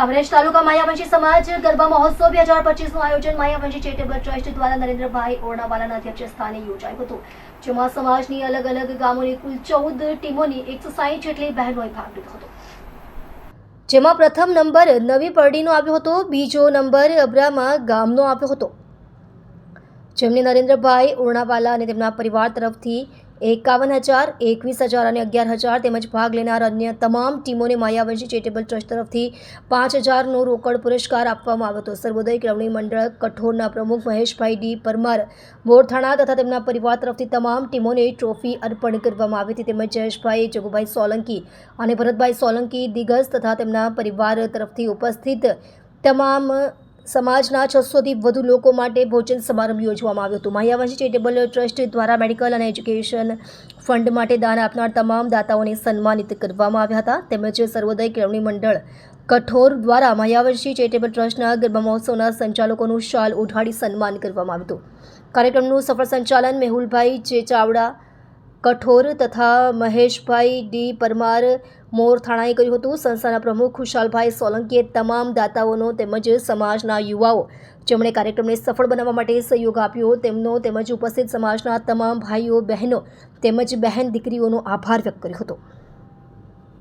કામરેજ તાલુકા માયાવંશી સમાજ ગરબા મહોત્સવ બે હજાર પચીસનું આયોજન માયાવંશી ચેરિટેબલ ટ્રસ્ટ દ્વારા નરેન્દ્રભાઈ ઓરણાવાલાના અધ્યક્ષ સ્થાને યોજાયું હતું, જેમાં સમાજની અલગ અલગ ગામોની કુલ ચૌદ ટીમોની એકસો સાહીઠ જેટલી બહેનોએ ભાગ લીધો હતો. જેમાં પ્રથમ નંબર નવી પરડીનો આવ્યો હતો, બીજો નંબર અબ્રામા ગામનો આવ્યો હતો. જેમને નરેન્દ્રભાઈ ઓરણાવાલા અને તેમના પરિવાર તરફથી એકાવન હજાર, એકવીસ હજાર અને અગિયાર હજાર તેમજ ભાગ લેનાર અન્ય તમામ ટીમોને માયાવંશી ચેરિટેબલ ટ્રસ્ટ તરફથી પાંચ હજારનો રોકડ પુરસ્કાર આપવામાં આવ્યો હતો. સર્વોદય કેળવણી મંડળ કઠોરના પ્રમુખ મહેશભાઈ ડી પરમાર બોરથાણા તથા તેમના પરિવાર તરફથી તમામ ટીમોને ટ્રોફી અર્પણ કરવામાં આવી હતી. તેમજ જયેશભાઈ, જગુભાઈ સોલંકી અને ભરતભાઈ સોલંકી દિગસ તથા તેમના પરિવાર તરફથી ઉપસ્થિત તમામ સમાજના છસોથી વધુ લોકો માટે ભોજન સમારંભ યોજવામાં આવ્યો હતો. માયાવંશી ચેરિટેબલ ટ્રસ્ટ દ્વારા મેડિકલ અને એજ્યુકેશન ફંડ માટે દાન આપનાર તમામ દાતાઓને સન્માનિત કરવામાં આવ્યા હતા. તેમજ સર્વોદય કેળવણી મંડળ કઠોર દ્વારા માયાવંશી ચેરિટેબલ ટ્રસ્ટના ગરબા મહોત્સવના સંચાલકોનું શાલ ઉઢાડી સન્માન કરવામાં આવ્યું હતું. કાર્યક્રમનું સફળ સંચાલન મેહુલભાઈ જે ચાવડા કઠોર તથા મહેશભાઈ ડી પરમાર મોર થાણાએ કર્યું હતું, સંસ્થાના પ્રમુખ ખુશાલભાઈ સોલંકીએ તમામ દાતાઓનો તેમજ સમાજના યુવાઓ જેમણે કાર્યક્રમને સફળ બનાવવા માટે સહયોગ આપ્યો, તેમનો તેમજ ઉપસ્થિત સમાજના તમામ ભાઈઓ, બહેનો તેમજ બહેન દીકરીઓનો આભાર વ્યક્ત કર્યો હતો.